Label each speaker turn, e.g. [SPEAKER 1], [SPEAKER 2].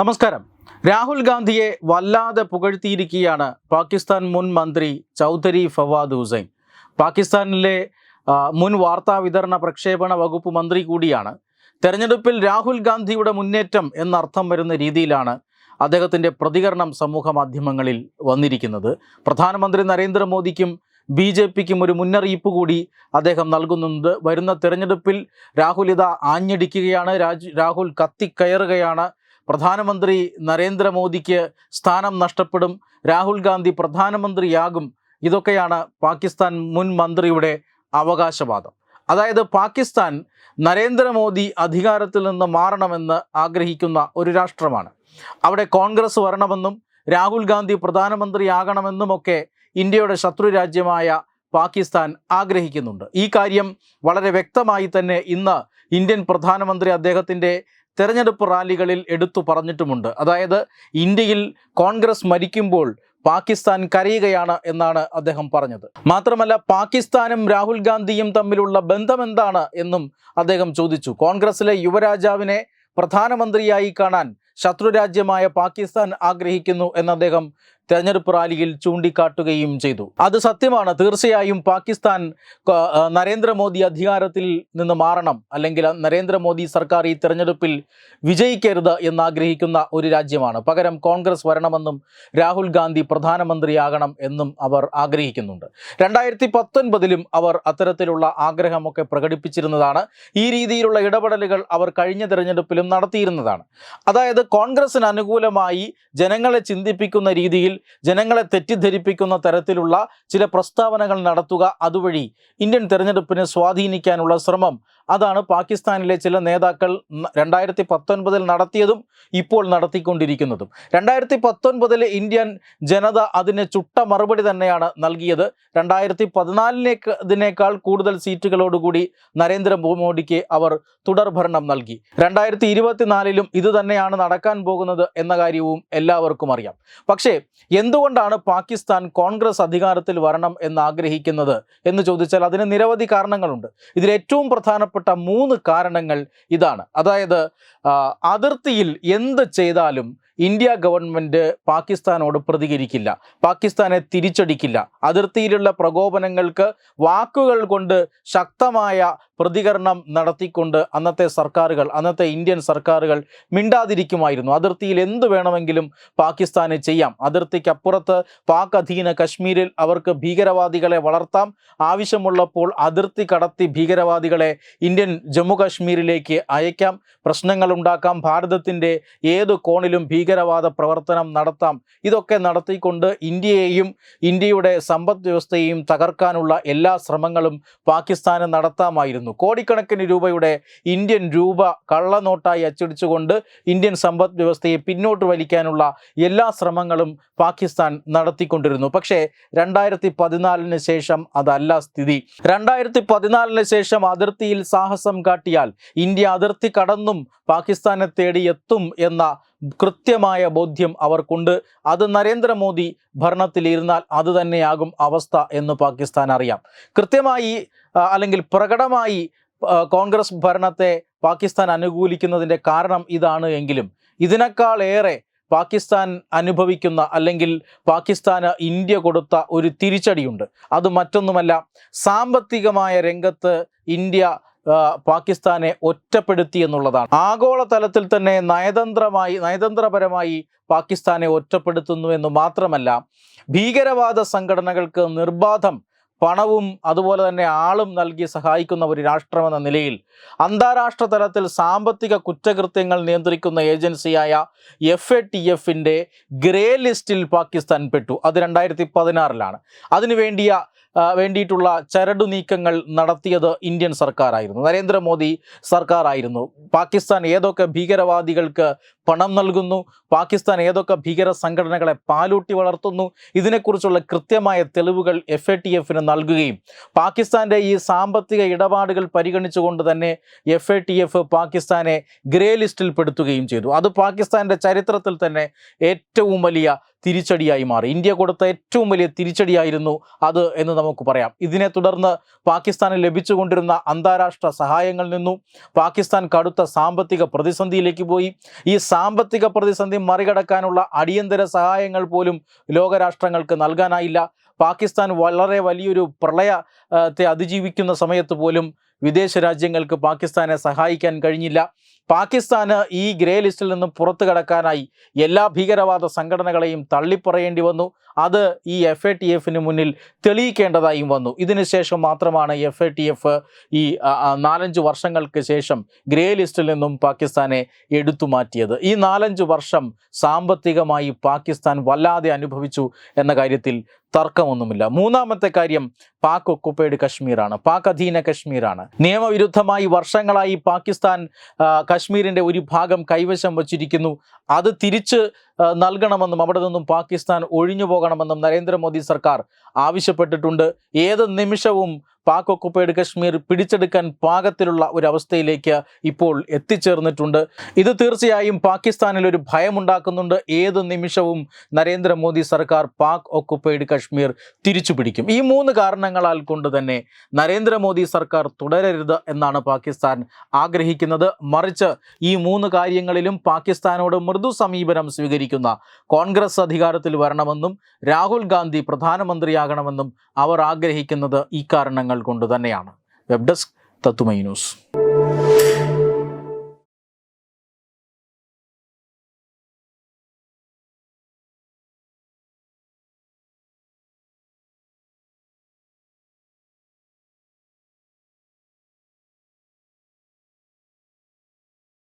[SPEAKER 1] നമസ്കാരം. രാഹുൽ ഗാന്ധിയെ വല്ലാതെ പുകഴ്ത്തിയിരിക്കുകയാണ് പാകിസ്ഥാൻ മുൻ മന്ത്രി ചൗധരി ഫവാദ് ഹുസൈൻ. പാകിസ്ഥാനിലെ മുൻ വാർത്താ വിതരണ പ്രക്ഷേപണ വകുപ്പ് മന്ത്രി കൂടിയാണ്. തെരഞ്ഞെടുപ്പിൽ രാഹുൽ ഗാന്ധിയുടെ മുന്നേറ്റം എന്നർത്ഥം വരുന്ന രീതിയിലാണ് അദ്ദേഹത്തിന്റെ പ്രതികരണം സമൂഹ മാധ്യമങ്ങളിൽ വന്നിരിക്കുന്നത്. പ്രധാനമന്ത്രി നരേന്ദ്രമോദിക്കും ബി ജെ പിക്കും ഒരു മുന്നറിയിപ്പ് കൂടി അദ്ദേഹം നൽകുന്നുണ്ട്. വരുന്ന തെരഞ്ഞെടുപ്പിൽ രാഹുൽ ഇതാ ആഞ്ഞടിക്കുകയാണ്. രാജ് രാഹുൽ കത്തിക്കയറുകയാണ്. പ്രധാനമന്ത്രി നരേന്ദ്രമോദിക്ക് സ്ഥാനം നഷ്ടപ്പെടും രാഹുൽ ഗാന്ധി പ്രധാനമന്ത്രിയാകും ഇതൊക്കെയാണ് പാകിസ്ഥാൻ മുൻ മന്ത്രിയുടെ അവകാശവാദം. അതായത് പാകിസ്ഥാൻ നരേന്ദ്രമോദി അധികാരത്തിൽ നിന്ന് മാറണമെന്ന് ആഗ്രഹിക്കുന്ന ഒരു രാഷ്ട്രമാണ്. അവിടെ കോൺഗ്രസ് വരണമെന്നും രാഹുൽ ഗാന്ധി പ്രധാനമന്ത്രിയാകണമെന്നുമൊക്കെ ഇന്ത്യയുടെ ശത്രു രാജ്യമായ പാകിസ്ഥാൻ ആഗ്രഹിക്കുന്നുണ്ട്. ഈ കാര്യം വളരെ വ്യക്തമായി തന്നെ ഇന്ന് ഇന്ത്യൻ പ്രധാനമന്ത്രി അദ്ദേഹത്തിന്റെ തെരഞ്ഞെടുപ്പ് റാലികളിൽ എടുത്തു പറഞ്ഞിട്ടുമുണ്ട്. അതായത് ഇന്ത്യയിൽ കോൺഗ്രസ് മരിക്കുമ്പോൾ പാകിസ്ഥാൻ കരയുകയാണ് എന്നാണ് അദ്ദേഹം പറഞ്ഞത്. മാത്രമല്ല പാകിസ്ഥാനും രാഹുൽ ഗാന്ധിയും തമ്മിലുള്ള ബന്ധം എന്താണ് എന്നും അദ്ദേഹം ചോദിച്ചു. കോൺഗ്രസിലെ യുവരാജാവിനെ പ്രധാനമന്ത്രിയായി കാണാൻ ശത്രുരാജ്യമായ പാകിസ്ഥാൻ ആഗ്രഹിക്കുന്നു എന്ന് അദ്ദേഹം തെരഞ്ഞെടുപ്പ് റാലിയിൽ ചൂണ്ടിക്കാട്ടുകയും ചെയ്തു. അത് സത്യമാണ്. തീർച്ചയായും പാകിസ്ഥാൻ നരേന്ദ്രമോദി അധികാരത്തിൽ നിന്ന് മാറണം. അല്ലെങ്കിൽ നരേന്ദ്രമോദി സർക്കാർ ഈ തെരഞ്ഞെടുപ്പിൽ വിജയിക്കരുത് എന്നാഗ്രഹിക്കുന്ന ഒരു രാജ്യമാണ്. പകരം കോൺഗ്രസ് വരണമെന്നും രാഹുൽ ഗാന്ധി പ്രധാനമന്ത്രിയാകണം എന്നും അവർ ആഗ്രഹിക്കുന്നുണ്ട്. രണ്ടായിരത്തി പത്തൊൻപതിലും അവർ അത്തരത്തിലുള്ള ആഗ്രഹമൊക്കെ പ്രകടിപ്പിച്ചിരുന്നതാണ്. ഈ രീതിയിലുള്ള ഇടപെടലുകൾ അവർ കഴിഞ്ഞ തെരഞ്ഞെടുപ്പിലും നടത്തിയിരുന്നതാണ്. അതായത് കോൺഗ്രസിന് അനുകൂലമായി ജനങ്ങളെ ചിന്തിപ്പിക്കുന്ന രീതിയിൽ ജനങ്ങളെ തെറ്റിദ്ധരിപ്പിക്കുന്ന തരത്തിലുള്ള ചില പ്രസ്താവനകൾ നടത്തുക അതുവഴി ഇന്ത്യൻ തെരഞ്ഞെടുപ്പിനെ സ്വാധീനിക്കാനുള്ള ശ്രമം. അതാണ് പാകിസ്ഥാനിലെ ചില നേതാക്കൾ രണ്ടായിരത്തി പത്തൊൻപതിൽ നടത്തിയതും ഇപ്പോൾ നടത്തിക്കൊണ്ടിരിക്കുന്നതും. രണ്ടായിരത്തി പത്തൊൻപതിലെ ഇന്ത്യൻ ജനത അതിന് ചുട്ട മറുപടി തന്നെയാണ് നൽകിയത്. രണ്ടായിരത്തി പതിനാലിനേക്ക് ഇതിനേക്കാൾ കൂടുതൽ സീറ്റുകളോടുകൂടി നരേന്ദ്രമോദിക്ക് അവർ തുടർഭരണം നൽകി. രണ്ടായിരത്തി ഇരുപത്തിനാലിലും ഇത് തന്നെയാണ് നടക്കാൻ പോകുന്നത് എന്ന കാര്യവും എല്ലാവർക്കും അറിയാം. പക്ഷേ എന്തുകൊണ്ടാണ് പാകിസ്ഥാൻ കോൺഗ്രസ് അധികാരത്തിൽ വരണം എന്ന് ആഗ്രഹിക്കുന്നത് എന്ന് ചോദിച്ചാൽ അതിന് നിരവധി കാരണങ്ങളുണ്ട്. ഇതിൽ ഏറ്റവും പ്രധാനപ്പെട്ട മൂന്ന് കാരണങ്ങൾ ഇതാണ്. അതായത് അതിർത്തിയിൽ എന്ത് ചെയ്താലും ഇന്ത്യ ഗവൺമെന്റ് പാകിസ്ഥാനോട് പ്രതികരിക്കില്ല പാകിസ്ഥാനെ തിരിച്ചടിക്കില്ല. അതിർത്തിയിലുള്ള പ്രകോപനങ്ങൾക്ക് വാക്കുകൾ കൊണ്ട് ശക്തമായ പ്രതികരണം നടത്തിക്കൊണ്ട് അന്നത്തെ സർക്കാരുകൾ അന്നത്തെ ഇന്ത്യൻ സർക്കാരുകൾ മിണ്ടാതിരിക്കുമായിരുന്നു. അതിർത്തിയിൽ എന്ത് വേണമെങ്കിലും പാകിസ്ഥാന് ചെയ്യാം. അതിർത്തിക്കപ്പുറത്ത് പാക് അധീന കശ്മീരിൽ അവർക്ക് ഭീകരവാദികളെ വളർത്താം. ആവശ്യമുള്ളപ്പോൾ അതിർത്തി കടത്തി ഭീകരവാദികളെ ഇന്ത്യൻ ജമ്മു കാശ്മീരിലേക്ക് അയക്കാം. പ്രശ്നങ്ങൾ ഉണ്ടാക്കാം. ഭാരതത്തിന്റെ ഏത് കോണിലും ഭീകരവാദ പ്രവർത്തനം നടത്താം. ഇതൊക്കെ നടത്തിക്കൊണ്ട് ഇന്ത്യയെയും ഇന്ത്യയുടെ സമ്പദ് വ്യവസ്ഥയെയും തകർക്കാനുള്ള എല്ലാ ശ്രമങ്ങളും പാകിസ്ഥാന് നടത്താമായിരുന്നു. കോടിക്കണക്കിന് രൂപയുടെ ഇന്ത്യൻ രൂപ കള്ളനോട്ടായി അച്ചടിച്ചുകൊണ്ട് ഇന്ത്യൻ സമ്പദ് വ്യവസ്ഥയെ പിന്നോട്ട് വലിക്കാനുള്ള എല്ലാ ശ്രമങ്ങളും പാകിസ്ഥാൻ നടത്തിക്കൊണ്ടിരുന്നു. പക്ഷേ രണ്ടായിരത്തി പതിനാലിന് ശേഷം അതല്ല സ്ഥിതി. രണ്ടായിരത്തി പതിനാലിന് ശേഷം അതിർത്തിയിൽ സാഹസം കാട്ടിയാൽ ഇന്ത്യ അതിർത്തി കടന്നും പാകിസ്ഥാനെ തേടി എത്തും എന്ന കൃത്യമായ ബോധ്യം അവർക്കുണ്ട്. അത് നരേന്ദ്രമോദി ഭരണത്തിലിരുന്നാൽ അത് തന്നെയാകും അവസ്ഥ എന്ന് പാകിസ്ഥാൻ അറിയാം. കൃത്യമായി അല്ലെങ്കിൽ പ്രകടമായി കോൺഗ്രസ് ഭരണത്തെ പാകിസ്ഥാൻ അനുകൂലിക്കുന്നതിന്റെ കാരണം ഇതാണ് എങ്കിലും ഇതിനേക്കാൾ ഏറെ പാകിസ്ഥാൻ അനുഭവിക്കുന്ന അല്ലെങ്കിൽ പാകിസ്ഥാന് ഇന്ത്യ കൊടുത്ത ഒരു തിരിച്ചടിയുണ്ട്. അത് മറ്റൊന്നുമല്ല സാമ്പത്തികമായ രംഗത്ത് ഇന്ത്യ പാകിസ്ഥാനെ ഒറ്റപ്പെടുത്തി എന്നുള്ളതാണ്. ആഗോളതലത്തിൽ തന്നെ നയതന്ത്രമായി നയതന്ത്രപരമായി പാകിസ്ഥാനെ ഒറ്റപ്പെടുത്തുന്നു എന്ന് മാത്രമല്ല ഭീകരവാദ സംഘടനകൾക്ക് നിർബാധം പണവും അതുപോലെ തന്നെ ആളും നൽകി സഹായിക്കുന്ന ഒരു രാഷ്ട്രമെന്ന നിലയിൽ അന്താരാഷ്ട്ര തലത്തിൽ സാമ്പത്തിക കുറ്റകൃത്യങ്ങൾ നിയന്ത്രിക്കുന്ന ഏജൻസിയായ എഫ് എ ടി എഫിന്റെ ഗ്രേ ലിസ്റ്റിൽ പാകിസ്ഥാൻ പെട്ടു. അത് രണ്ടായിരത്തി പതിനാറിലാണ്. അതിനു വേണ്ടിയ ആ, വേണ്ടിയിട്ടുള്ള ചരടു നീക്കങ്ങൾ നടത്തിയത് ഇന്ത്യൻ സർക്കാരായിരുന്നു. നരേന്ദ്രമോദി സർക്കാരായിരുന്നു. പാകിസ്ഥാൻ ഏതൊക്കെ ഭീകരവാദികൾക്ക് പണം നൽകുന്നു പാകിസ്ഥാൻ ഏതൊക്കെ ഭീകര സംഘടനകളെ പാലൂട്ടി വളർത്തുന്നു ഇതിനെക്കുറിച്ചുള്ള കൃത്യമായ തെളിവുകൾ എഫ് എ ടി എഫിന് നൽകുകയും പാകിസ്ഥാന്റെ ഈ സാമ്പത്തിക ഇടപാടുകൾ പരിഗണിച്ചുകൊണ്ട് തന്നെ എഫ് എ ടി എഫ് പാകിസ്ഥാനെ ഗ്രേ ലിസ്റ്റിൽ പെടുത്തുകയും ചെയ്തു. അത് പാകിസ്ഥാന്റെ ചരിത്രത്തിൽ തന്നെ ഏറ്റവും വലിയ തിരിച്ചടിയായി മാറി. ഇന്ത്യ കൊടുത്ത ഏറ്റവും വലിയ തിരിച്ചടിയായിരുന്നു അത് എന്ന് നമുക്ക് പറയാം. ഇതിനെ തുടർന്ന് പാകിസ്ഥാന് ലഭിച്ചുകൊണ്ടിരുന്ന അന്താരാഷ്ട്ര സഹായങ്ങളിൽ നിന്നും. പാകിസ്ഥാൻ കടുത്ത സാമ്പത്തിക പ്രതിസന്ധിയിലേക്ക് പോയി. ഈ സാമ്പത്തിക പ്രതിസന്ധി മറികടക്കാനുള്ള അടിയന്തര സഹായങ്ങൾ പോലും ലോകരാഷ്ട്രങ്ങൾക്ക് നൽകാനായില്ല. പാകിസ്ഥാൻ വളരെ വലിയൊരു പ്രളയത്തെ അതിജീവിക്കുന്ന സമയത്ത് പോലും വിദേശ രാജ്യങ്ങൾക്ക് പാകിസ്ഥാനെ സഹായിക്കാൻ കഴിഞ്ഞില്ല. പാകിസ്ഥാന് ഈ ഗ്രേ ലിസ്റ്റിൽ നിന്നും പുറത്തു കടക്കാനായി എല്ലാ ഭീകരവാദ സംഘടനകളെയും തള്ളിപ്പറയേണ്ടി വന്നു. അത് ഈ എഫ് എ ടി എഫിന് മുന്നിൽ തെളിയിക്കേണ്ടതായും വന്നു. ഇതിനുശേഷം മാത്രമാണ് എഫ് എ ടി എഫ് ഈ നാലഞ്ച് വർഷങ്ങൾക്ക് ശേഷം ഗ്രേ ലിസ്റ്റിൽ നിന്നും പാകിസ്ഥാനെ എടുത്തു മാറ്റിയത്. ഈ നാലഞ്ച് വർഷം സാമ്പത്തികമായി പാകിസ്ഥാൻ വല്ലാതെ അനുഭവിച്ചു എന്ന കാര്യത്തിൽ തർക്കമൊന്നുമില്ല. മൂന്നാമത്തെ കാര്യം പാക് ഒക്കുപ്പൈഡ് കശ്മീരാണ്. പാക് അധീന കശ്മീരാണ്. നിയമവിരുദ്ധമായി വർഷങ്ങളായി പാകിസ്ഥാൻ കശ്മീരിന്റെ ഒരു ഭാഗം കൈവശം വച്ചിരിക്കുന്നു. അത് തിരിച്ച് നൽകണമെന്നും അവിടെ നിന്നും പാകിസ്ഥാൻ ഒഴിഞ്ഞു പോകണമെന്നും നരേന്ദ്രമോദി സർക്കാർ ആവശ്യപ്പെട്ടിട്ടുണ്ട്. ഏത് നിമിഷവും പാക് ഒക്കുപ്പൈഡ് കശ്മീർ പിടിച്ചെടുക്കാൻ പാകത്തിലുള്ള ഒരു അവസ്ഥയിലേക്ക് ഇപ്പോൾ എത്തിച്ചേർന്നിട്ടുണ്ട്. ഇത് തീർച്ചയായും പാകിസ്ഥാനിൽ ഒരു ഭയമുണ്ടാക്കുന്നുണ്ട്. ഏത് നിമിഷവും നരേന്ദ്രമോദി സർക്കാർ പാക് ഒക്കുപ്പൈഡ് കശ്മീർ തിരിച്ചു പിടിക്കും ഈ മൂന്ന് കാരണങ്ങളാൽ കൊണ്ട് തന്നെ നരേന്ദ്രമോദി സർക്കാർ തുടരരുത് എന്നാണ് പാകിസ്ഥാൻ ആഗ്രഹിക്കുന്നത്. മറിച്ച് ഈ മൂന്ന് കാര്യങ്ങളിലും പാകിസ്ഥാനോട് മൃദു സമീപനം സ്വീകരിക്കുന്ന കോൺഗ്രസ് അധികാരത്തിൽ വരണമെന്നും രാഹുൽ ഗാന്ധി പ്രധാനമന്ത്രിയാകണമെന്നും അവർ ആഗ്രഹിക്കുന്നത് ഈ കാരണങ്ങൾ കൊണ്ട് തന്നെയാണ്. വെബ് ഡെസ്ക് തത്തുമൈ ന്യൂസ്.